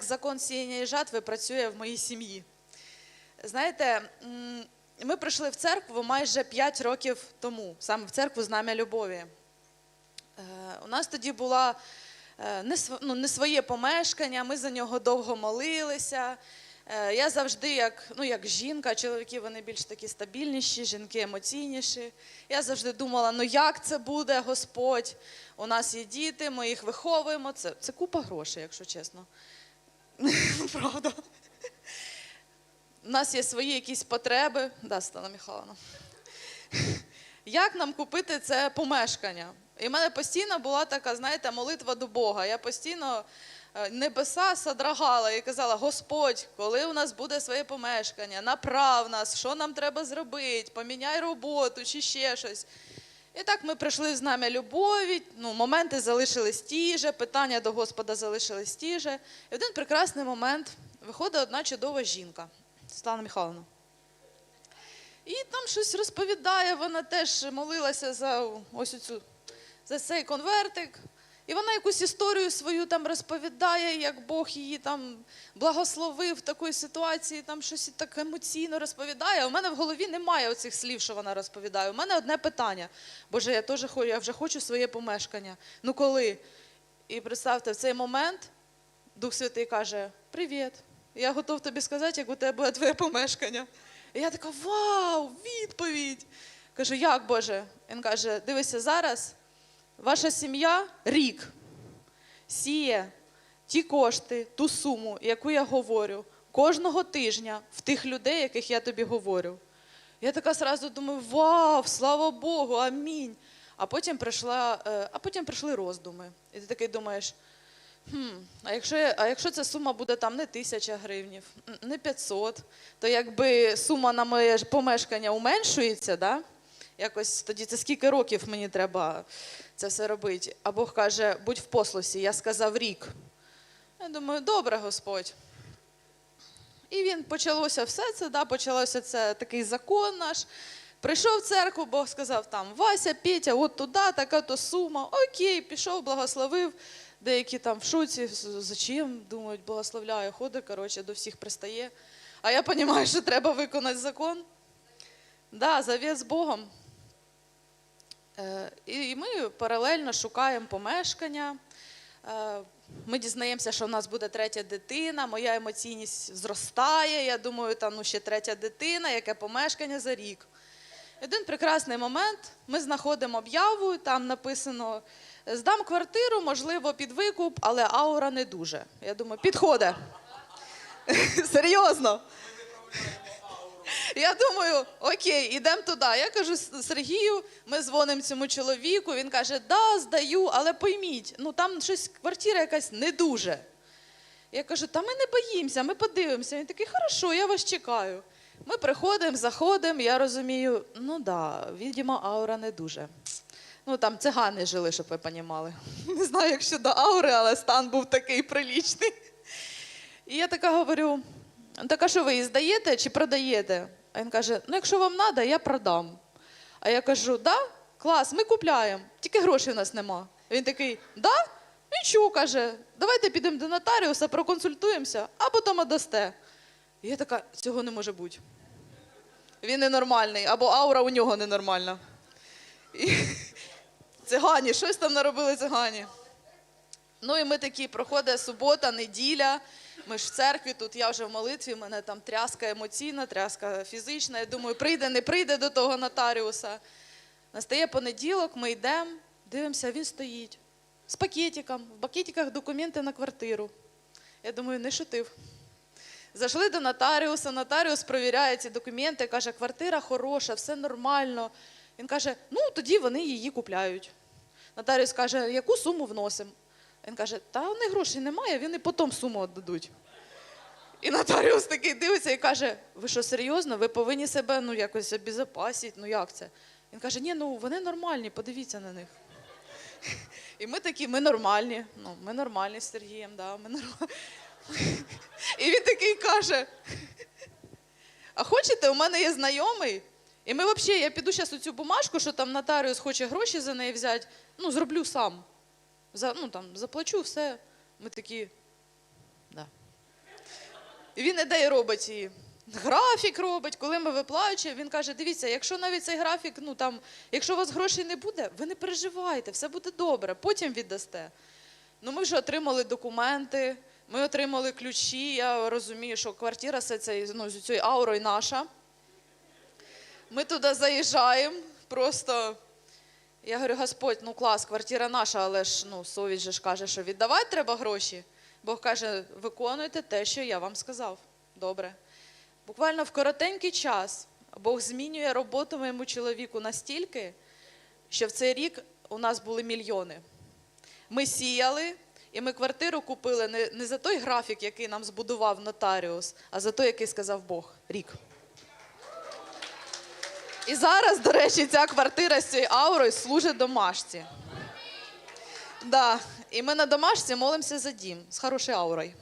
закон сіяння жатви працює в моїй сім'ї. Знаєте, ми прийшли в церкву майже 5 років тому, саме в церкву знам'я любові. Е, У нас тоді була е, не, ну, не своє помешкання, ми за нього довго молилися. Е, Я завжди, як, ну, як жінка, чоловіки вони більш такі стабільніші, жінки емоційніші. Я завжди думала, ну як це буде, Господь? У нас є діти, ми їх виховуємо. Це, це купа грошей, якщо чесно. Правда. У нас є свої якісь потреби. Да, Стана Михайловна. Як нам купити це помешкання? І в мене постійно була така, знаєте, молитва до Бога. Я постійно е, небеса содрагала і казала: Господь, коли у нас буде своє помешкання, направ нас, що нам треба зробити, поміняй роботу чи ще щось. І так ми прийшли в знам'я любові, ну, моменти залишились ті же, питання до Господа залишились ті же. І в один прекрасний момент виходить одна чудова жінка, Світлана Михайловна. І там щось розповідає, вона теж молилася за ось цю, за цей конвертик. І вона якусь історію свою там розповідає, як Бог її там благословив в такій ситуації, там щось так емоційно розповідає. У мене в голові немає оцих слів, що вона розповідає. У мене одне питання. Боже, я теж хочу, я вже хочу своє помешкання. Ну коли? І представте, в цей момент Дух Святий каже: Привіт, я готов тобі сказати, як у тебе буде твоє помешкання. І я така, вау, відповідь. Кажу, як Боже? Він каже: дивися, зараз ваша сім'я рік сіє ті кошти, ту суму, яку я говорю, кожного тижня в тих людей, яких я тобі говорю. Я така сразу думаю, вау, слава Богу, амінь. А потім прийшла, е, а потім прийшли роздуми. І ти такий думаєш, хм, а якщо, а якщо ця сума буде там не тисяча гривнів, не 500, то якби сума на моє помешкання уменшується, да? Якось тоді це скільки років мені треба це все робити. А Бог каже, будь в послусі, я сказав рік. Я думаю, добре, Господь. І він почалося все це, да, почалося це такий закон наш. Прийшов в церкву, Бог сказав там Вася, Петя, от туди, така то сума. Окей, пішов, благословив. Деякі там в шоці, з- зачем, думають, благословляю, ходить, коротше, до всіх пристає. А я розумію, що треба виконати закон. Да, завіт з Богом. Е, І ми паралельно шукаємо помешкання. Е, Ми дізнаємося, що в нас буде третя дитина, моя емоційність зростає. Я думаю, там ну, ще третя дитина, яке помешкання за рік. Один прекрасний момент ми знаходимо об'яву, там написано: здам квартиру, можливо, під викуп, але аура не дуже. Я думаю, підходить. Серйозно. Я думаю, окей, ідемо туди. Я кажу Сергію, ми дзвонимо цьому чоловіку. Він каже, да, здаю, але пойміть, ну там щось квартира якась не дуже. Я кажу, та ми не боїмося, ми подивимося. Він такий, хорошо, я вас чекаю. Ми приходимо, заходимо, я розумію, ну да, відомо, аура не дуже. Ну там цигани жили, щоб ви понімали. Не знаю, як щодо аури, але стан був такий прилічний. І я така говорю: так а що ви її здаєте чи продаєте? А він каже: ну, якщо вам треба, я продам. А я кажу, да, клас, ми купляємо, тільки грошей у нас нема. Він такий, да? Нічого, каже, давайте підемо до нотаріуса, проконсультуємося, а потім отдасте. І я така, цього не може бути. Він ненормальний, або аура у нього ненормальна. І... Цигані, щось там наробили цигані. Ну і ми такі, проходить субота, неділя. Ми ж в церкві, тут я вже в молитві, в мене там тряска емоційна, тряска фізична. Я думаю, прийде, не прийде до того нотаріуса. Настає понеділок, ми йдемо, дивимося, він стоїть з пакетиком, в пакетиках документи на квартиру. Я думаю, не шутив. Зайшли до нотаріуса, нотаріус перевіряє ці документи, каже, квартира хороша, все нормально. Він каже, ну тоді вони її купляють. Нотаріус каже, яку суму вносимо? Він каже, та них грошей немає, вони потім суму віддадуть. І нотаріус такий дивиться і каже: ви що, серйозно? Ви повинні себе ну, якось обезопасити, ну як це? Він каже, ні, ну вони нормальні, подивіться на них. І ми такі, ми нормальні. Ну, ми нормальні з Сергієм, да, ми нормальні. І він такий каже: А хочете, у мене є знайомий, і ми взагалі, я піду зараз у цю бумажку, що там нотаріус хоче гроші за неї взяти, ну, зроблю сам. За, ну, там, заплачу все. Ми такі, да. Він іде і робить і графік робить, коли ми виплачуємо, він каже: дивіться, якщо навіть цей графік, ну там, якщо у вас грошей не буде, ви не переживайте, все буде добре, потім віддасте. Ну, ми вже отримали документи, ми отримали ключі. Я розумію, що квартира з цією, ну, з цією аурою наша. Ми туди заїжджаємо, просто. Я говорю, Господь, ну клас, квартира наша, але ж ну, совість же ж каже, що віддавати треба гроші. Бог каже, виконуйте те, що я вам сказав. Добре. Буквально в коротенький час Бог змінює роботу моєму чоловіку настільки, що в цей рік у нас були мільйони. Ми сіяли, і ми квартиру купили не, за той графік, який нам збудував нотаріус, а за той, який сказав Бог рік. І зараз, до речі, ця квартира з цією аурою служить домашці. Да. І ми на домашці молимося за дім з хорошою аурою.